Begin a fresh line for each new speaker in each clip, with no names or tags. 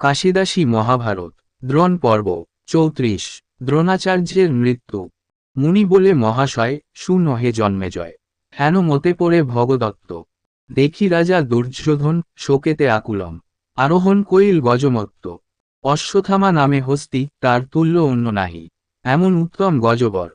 কাশিদাসী মহাভারত, দ্রোণ পর্ব, চৌত্রিশ, দ্রোণাচার্যের মৃত্যু। মুনি বলে মহাশয় সুনহে জন্মে জয়। হেন মতে পড়ে ভগদত্ত। দেখি রাজা দুর্যোধন, শোকেতে আকুলম। আরোহণ কইল গজমত্ত। অশ্বথামা নামে হস্তি, তার তুল্য অন্য নাহি। এমন উত্তম গজবর।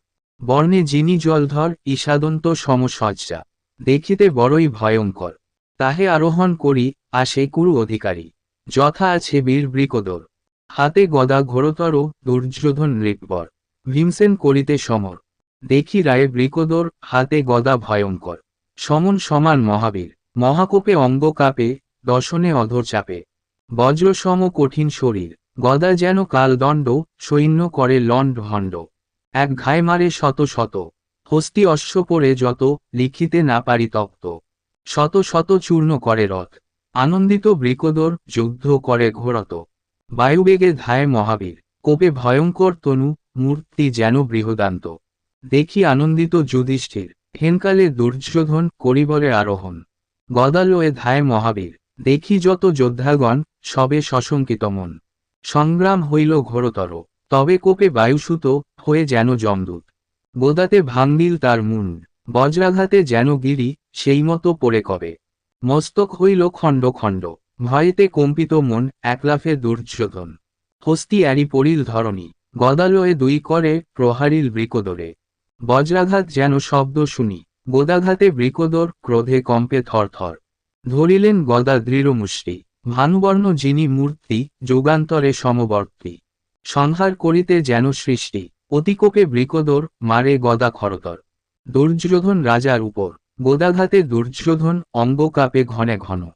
বর্ণে যিনি জলধর ঈশাদন্ত সমসজ্জা। দেখিতে বড়ই ভয়ঙ্কর। তাহে আরোহণ করি, আসে কুরু অধিকারী। যথা আছে বীর বৃকদর। হাতে গদা ঘোরতর দুর্যোধন নৃপবর ভীমসেন করিতে সমর। দেখি রায়ে বৃকদর, হাতে গদা ভয়ঙ্কর। সমন সমান মহাবীর। মহাকোপে অঙ্গ কাপে দশনে অধর চাপে। বজ্র সম কঠিন শরীর। গদা যেন কালদণ্ড সৈন্য করে লণ্ড ভণ্ড। এক ঘায় মারে শত শত। হস্তি অশ্ব পরে যত, লিখিতে না পারি তক্ত শত শত চূর্ণ করে রথ। আনন্দিত বৃকদর যুদ্ধ করে ঘোরত। বায়ুবেগে ধায় মহাবীর। কোপে ভয়ঙ্কর তনু, মূর্তি যেন বৃহদান্ত। দেখি আনন্দিত যুধিষ্ঠির। হেনকালে দুর্যোধন করিবরে আরোহণ। গদালয়ে ধায় মহাবীর। দেখি যত যোদ্ধাগণ, সবে সশঙ্কিত মন। সংগ্রাম হইল ঘোরতর। তবে কোপে বায়ুসূত হয়ে যেন জমদূত গোদাতে ভাঙ্গিল তার মুন্ড বজ্রাঘাতে যেন গিরি সেই মতো পড়ে কবে। মস্তক হইল খণ্ড খণ্ড, ভয়েতে কম্পিত মন, একলাফে দুর্যোধন। হস্তি অ্যারি পড়িল ধরণী, গদালয়ে দুই করে প্রহারিল বৃকদরে। বজ্রাঘাত যেন শব্দ শুনি, গোদাঘাতে বৃকদর ক্রোধে কম্পে থরথর। ধরিলেন গদা দৃঢ় মুষ্টি ভানুবর্ণ যিনি মূর্তি, যুগান্তরে সমবর্তী। সংহার করিতে যেন সৃষ্টি, অতিকোপে বৃকদর মারে গদা খরতর। দুর্যোধন রাজার উপর গোদাঘাতে দুর্যোধন অঙ্গ কাপে ঘনে ঘন।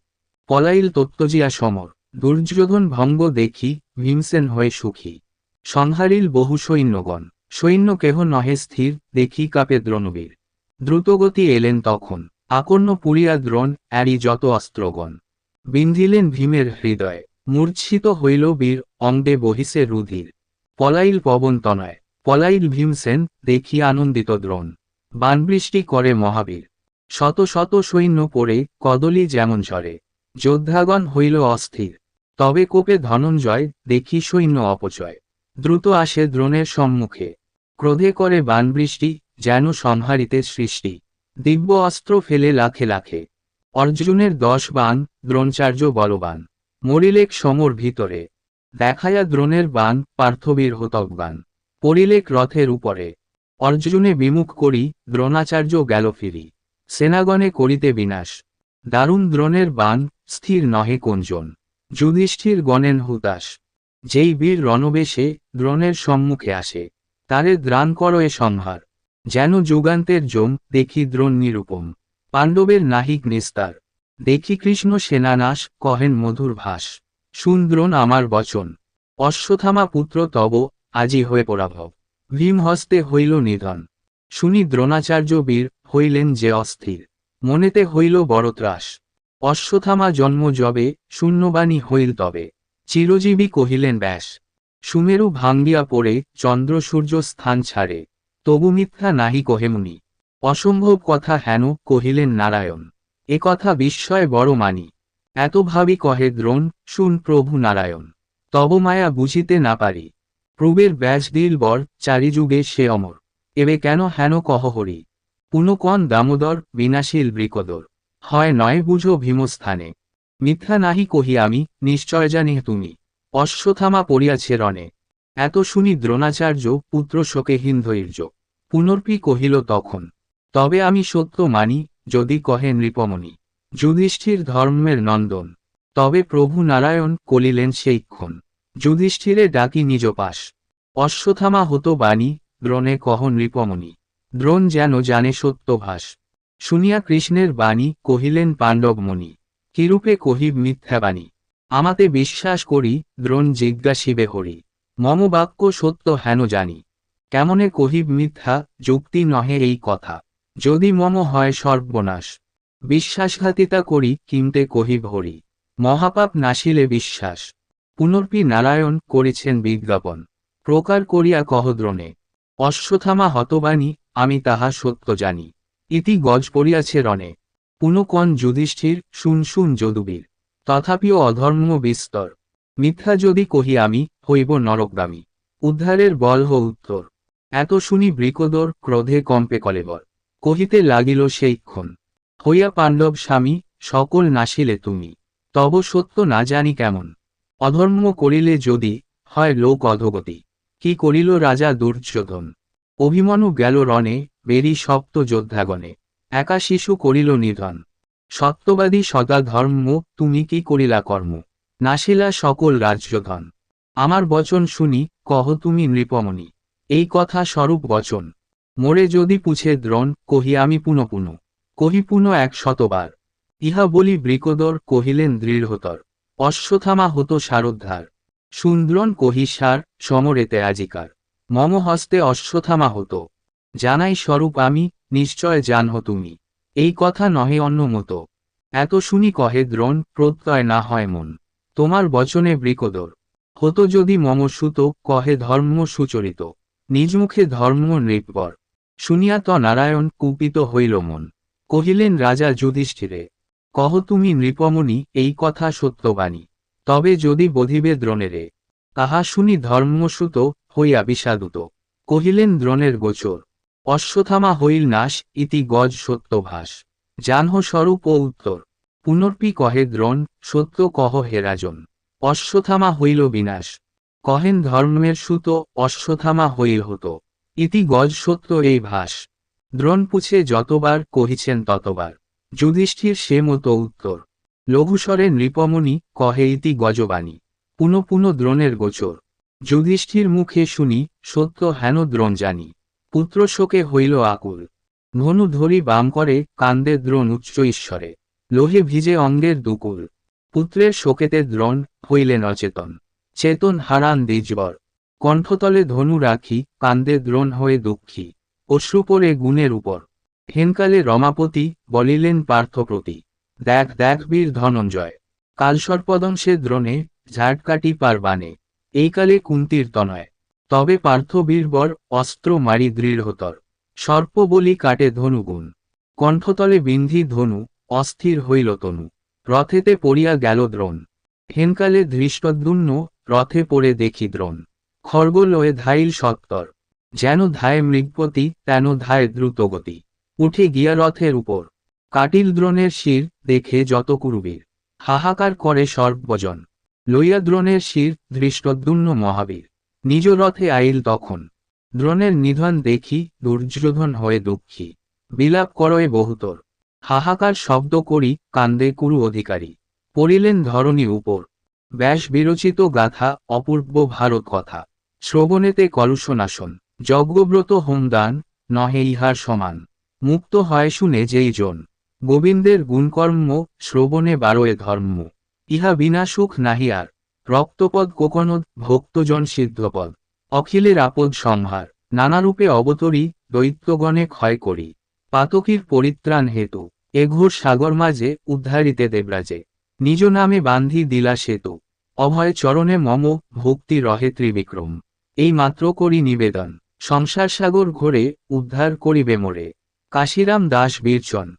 পলাইল তত্ত্বজিয়া সমর, দুর্যোধন ভঙ্গ দেখি ভীমসেন হয়ে সুখী। সংহারিল বহু সৈন্যগণ, সৈন্য কেহ নহে স্থির, দেখি কাপে দ্রোণবীর। দ্রুতগতি এলেন তখন, আকর্ণ পুরিয়া দ্রোণ অ্যারি যত অস্ত্রগণ। বিন্ধিলেন ভীমের হৃদয়, মূর্ছিত হইল বীর অঙ্গে বহিসে রুধির। পলাইল পবন তনয়, পলাইল ভীমসেন, দেখি আনন্দিত দ্রোণ। বানবৃষ্টি করে মহাবীর। শত শত সৈন্য পড়ে, কদলি যেমন ঝরে। যোদ্ধাগণ হইল অস্থির। তবে কোপে ধনঞ্জয়, দেখি সৈন্য অপচয়। দ্রুত আসে দ্রোণের সম্মুখে। ক্রোধে করে বানবৃষ্টি, যেন সংহারিতে সৃষ্টি। দিব্য অস্ত্র ফেলে লাখে লাখে। অর্জুনের দশ বান, দ্রোণচার্য বলবান। মরিলেক সমর ভিতরে। দেখায়া দ্রোণের বান, পার্থবীর হতকবান। পরিলেক রথের উপরে। অর্জুনে বিমুখ করি, দ্রোণাচার্য গেল ফিরি। সেনাগণে করিতে বিনাশ। দারুণ দ্রোণের বান স্থির নহে কোনজন যুধিষ্ঠির গণেন হুতাশ। যেই বীর রণবেশে দ্রোণের সম্মুখে আসে, তারে দ্রাণ কর এ সংহার। যেন যুগান্তের জম দেখি দ্রোণ নিরূপম। পাণ্ডবের নাহিক নিস্তার। দেখি কৃষ্ণ সেনানাশ কহেন মধুর ভাস। শুন দ্রোণ আমার বচন। অশ্বথামা পুত্র তব, আজি হয়ে পরাভব। ভীম হস্তে হইল নিধন। শুনি দ্রোণাচার্য বীর হইলেন যে অস্থির। মনেতে হইল বড় ত্রাস। অশ্বথামা জন্ম জবে শূন্যবাণী হইল তবে। চিরজীবী কহিলেন, ব্যাস। সুমেরু ভাঙ্গিয়া পড়ে চন্দ্র সূর্য স্থান ছাড়ে। তবু মিথ্যা নাহি কহেমুনি অসম্ভব কথা হেন কহিলেন নারায়ণ। এ কথা বিস্ময় বড় মানি। এত ভাবি কহে দ্রোণ, শুন প্রভু নারায়ণ। তব মায়া বুঝিতে না পারি। প্রবের ব্যাস দিল বর, চারিযুগে সে অমর। এবে কেন হেন কহ হরি? পুনকন দামোদর বিনাশীল বৃকদর। হয় নয় বুঝো ভীমস্থানে। মিথ্যা নাহি কহি আমি, নিশ্চয় জানি তুমি। অশ্বথামা পড়িয়াছে রণে। এত শুনি দ্রোণাচার্য পুত্র শোকেহীন ধৈর্য পুনর্পি কহিল তখন, তবে আমি সত্য মানি, যদি কহে নৃপমণি। যুধিষ্ঠির ধর্মের নন্দন। তবে প্রভু নারায়ণ কলিলেন সেইক্ষণ যুধিষ্ঠিরে ডাকি নিজ পাশ। অশ্বথামা হতো বাণী দ্রোণে কহ নৃপমণি। দ্রোণ যেন জানে সত্যভাস। শুনিয়া কৃষ্ণের বাণী কহিলেন পাণ্ডবমণি কিরূপে কহিব মিথ্যাবাণী আমাতে বিশ্বাস করি, দ্রোণ জিজ্ঞাসিবে হরি। মম বাক্য সত্য হেন জানি। কেমনে কহিব মিথ্যা? যুক্তি নহে এই কথা। যদি মম হয় সর্বনাশ। বিশ্বাসঘাতিতা করি, কিমতে কহিব হরি। মহাপাপ নাশিলে বিশ্বাস। পুনর্পি নারায়ণ করেছেন বিজ্ঞাপন। প্রকার করিয়া কহদ্রণে অশ্বথামা হতবাণী আমি তাহা সত্য জানি। ইতি গজ পড়িয়াছে রণে। পুনকন যুধিষ্ঠির, শুন শুন যদুবীর। তথাপিও অধর্ম বিস্তর। মিথ্যা যদি কহি আমি, হইব নরকগামী উদ্ধারের বল হো উত্তর। এত শুনি বৃকদর, ক্রোধে কম্পে কলেবর। কহিতে লাগিল সেইক্ষণ হইয়া পাণ্ডব স্বামী, সকল নাশিলে তুমি। তব সত্য না জানি কেমন। অধর্ম করিলে যদি, হয় লোক অধগতি। কি করিল রাজা দুর্যোধন? অভিমনু গেল রণে, বেরি সপ্ত যোদ্ধাগণে। একা শিশু করিল নিধন। সত্যবাদী সদা ধর্ম, তুমি কি করিলা কর্ম? নাশিলা সকল রাজ্যধন। আমার বচন শুনি, কহ তুমি নৃপমণি। এই কথা স্বরূপ বচন। মোরে যদি পুছে দ্রোণ, কহি আমি পুন পুন কহি পুন এক শতবার। ইহা বলি বৃকদর, কহিলেন দৃঢ়তর। অশ্বথামা হতো সারোদ্ধার সুন্দ্রন কহিসার সমরেতে আজিকার। মম হস্তে অশ্বথামা হতো। জানাই স্বরূপ আমি, নিশ্চয় জানহ তুমি। এই কথা নহে অন্য মতো এত শুনি কহে দ্রোণ, প্রত্যয় না হয় মন। তোমার বচনে বৃকদর। হতো যদি মম সুত, কহে ধর্ম সুচরিত। নিজ মুখে ধর্ম নৃপর শুনিয়া ত নারায়ণ কুপিত হইল মন। কহিলেন, রাজা যুধিষ্ঠিরে, কহ তুমি নৃপমণি, এই কথা সত্যবাণী। তবে যদি বধিবে দ্রোণেরে, তাহা শুনি ধর্মসুত হইয়া বিষাদুত। কহিলেন, দ্রোণের গোচর। অশ্বথামা হইল নাশ, ইতি গজ সত্যভাস। জানহ স্বরূপ ও উত্তর। পুনর্পি কহে দ্রোণ, সত্য কহ হেরাজন অশ্বথামা হইল বিনাশ। কহেন, ধর্মের সুত অশ্বথামা হইল হতো। ইতি গজ সত্য এই ভাস। দ্রোণ পুছে যতবার কহিছেন ততবার। যুধিষ্ঠির সে মতো উত্তর। লঘুস্বরে নৃপমণি কহে, ইতি গজবাণী। পুন পুন দ্রোণের গোচর। যুধিষ্ঠির মুখে শুনি, সত্য হেন দ্রোণ জানি। পুত্র শোকে হইল আকুল। ধনু ধরি বাম করে, কান্দে দ্রোণ উচ্চ ঈশ্বরে। লোহে ভিজে অঙ্গের দুকুল। পুত্রের শোকেতে দ্রোণ হইলেন অচেতন চেতন হারান দ্বিজবর। কণ্ঠতলে ধনু রাখি, কান্দে দ্রোণ হয়ে দুঃখী। অশ্রুপরে গুণের উপর। হেনকালে রমাপতি বলিলেন পার্থপ্রতি, দেখ দেখ বীর ধনঞ্জয়। কালসর্পদংশে দ্রোণে ঝাড়কাটি পার বানে এই কালে কুন্তির তনয়। তবে পার্থ বীরবর অস্ত্র মারি দৃঢ়তর। সর্প বলি কাটে ধনুগুণ কণ্ঠতলে বিন্ধি ধনু, অস্থির হইল তনু। রথেতে পড়িয়া গেল দ্রোণ। হেনকালে ধৃষ্টদ্যুন্ন রথে পড়ে দেখি দ্রোণ। খর্গ লয়ে ধাইল সত্তর। যেন ধায় মৃগপতি, তেন ধায় দ্রুতগতি। উঠে গিয়া রথের উপর। কাটিল দ্রোণের শির দেখে যত কুরুবীর। হাহাকার করে সর্বজন। লইয়া দ্রোণের শির ধৃষ্টদ্যুন্ন মহাবীর। নিজ রথে আইল তখন। দ্রোণের নিধন দেখি দুর্যোধন হয়ে দুঃখী। বিলাপ করয়ে বহুতর। হাহাকার শব্দ করি কান্দে কুরু অধিকারী। পড়িলেন ধরণী উপর। ব্যাস বিরচিত গাথা অপূর্ব ভারত কথা। শ্রবণেতে কলুষনাশন যজ্ঞব্রত হোমদান নহে ইহার সমান। মুক্ত হয় শুনে যেই জন। গোবিন্দের গুণকর্ম শ্রবণে বারোয়ে ধর্ম। ইহা বিনা সুখ নাহি আর। রক্তপদ কোকনদ ভক্তজন সিদ্ধপদ। অখিলের আপদ সংহার। নানারূপে অবতরী, দৈত্যগণে ক্ষয় করি। পাতকীর পরিত্রাণ হেতু। এঘোর সাগর মাঝে উদ্ধারিতে দেবরাজে। নিজ নামে বান্ধি দিলা সেতু। অভয় চরণে মম, ভক্তি রহে ত্রিবিক্রম। এই মাত্র করি নিবেদন। সংসার সাগর ঘোরে উদ্ধার করিবে মোরে। কাশিরাম দাস বীরচন।